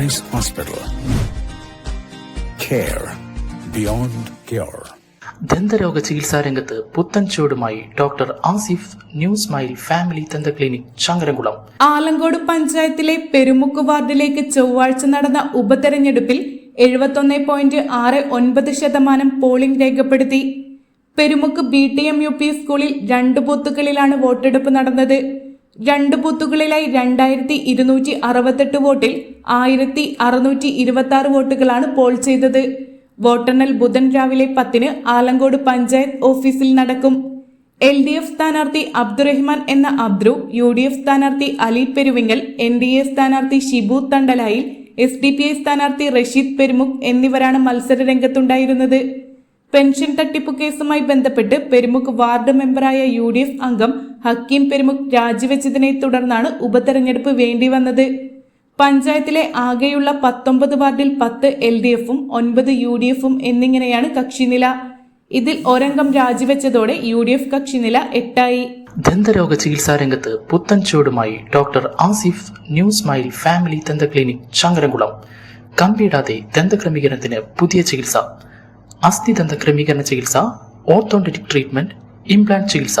Price Hospital. Care beyond cure. ദന്തരോഗ ചികിത്സാ രംഗത്ത് പുത്തൻ ചുവടുമായി doctor Asif new smile family ദന്ത ക്ലിനിക് ചങ്ങരംകുളം ആലങ്കോട് പഞ്ചായത്തിലെ പെരുമുക്ക് വാർഡിലേക്ക് ചൊവ്വാഴ്ച നടന്ന ഉപതെരഞ്ഞെടുപ്പിൽ എഴുപത്തൊന്ന് പോയിന്റ് ആറ് ഒൻപത് ശതമാനം പോളിംഗ് രേഖപ്പെടുത്തി Perumukku B T M U P സ്കൂളിൽ രണ്ട് ബൂത്തുകളിലാണ് വോട്ടെടുപ്പ് നടന്നത് രണ്ട് ബൂത്തുകളിലായി രണ്ടായിരത്തി ഇരുന്നൂറ്റി അറുപത്തെട്ട് വോട്ടിൽ ആയിരത്തി അറുന്നൂറ്റി ഇരുപത്തി ആറ് വോട്ടുകളാണ് പോൾ ചെയ്തത്. വോട്ടെണ്ണൽ ബുധൻ രാവിലെ പത്തിന് ആലങ്കോട് പഞ്ചായത്ത് ഓഫീസിൽ നടക്കും. എൽ ഡി എഫ് സ്ഥാനാർത്ഥി അബ്ദുറഹ്മാൻ എന്ന അബ്ദു യു ഡി എഫ് സ്ഥാനാർത്ഥി Ali Peruvingal N D A സ്ഥാനാർത്ഥി Shibu Thandalayil S D P I സ്ഥാനാർത്ഥി റഷീദ് പെരുമുഖ് എന്നിവരാണ് മത്സര രംഗത്തുണ്ടായിരുന്നത്. പെൻഷൻ തട്ടിപ്പ് കേസുമായി ബന്ധപ്പെട്ട് പെരുമുഖ് വാർഡ് മെമ്പറായ യു ഡി എഫ് അംഗം ഹക്കീം പെരുമുഖ് രാജിവെച്ചതിനെ തുടർന്നാണ് ഉപതെരഞ്ഞെടുപ്പ് വേണ്ടി വന്നത്. പഞ്ചായത്തിലെ ആകെയുള്ള പത്തൊമ്പത് വാർഡിൽ പത്ത് എൽ ഡി എഫും ഒൻപത് യു ഡി എഫും എന്നിങ്ങനെയാണ് കക്ഷിനില. ഇതിൽ ഒരംഗം രാജിവെച്ചതോടെ യു ഡി എഫ് കക്ഷിനില എട്ടായി. ദന്തരോഗ ചികിത്സാ രംഗത്ത് പുത്തൻ ചുവടുമായി doctor Asif new smile family ദന്ത ക്ലിനിക് ചങ്കരംകുളം കമ്പിയിടാതെ ദന്തക്രമീകരണത്തിന് പുതിയ ചികിത്സ. അസ്ഥി ദന്ത ക്രമീകരണ ചികിത്സ ഓർത്തോണ്ടറ്റിക് ട്രീറ്റ്മെന്റ് ഇംപ്ലാന്റ് ചികിത്സ.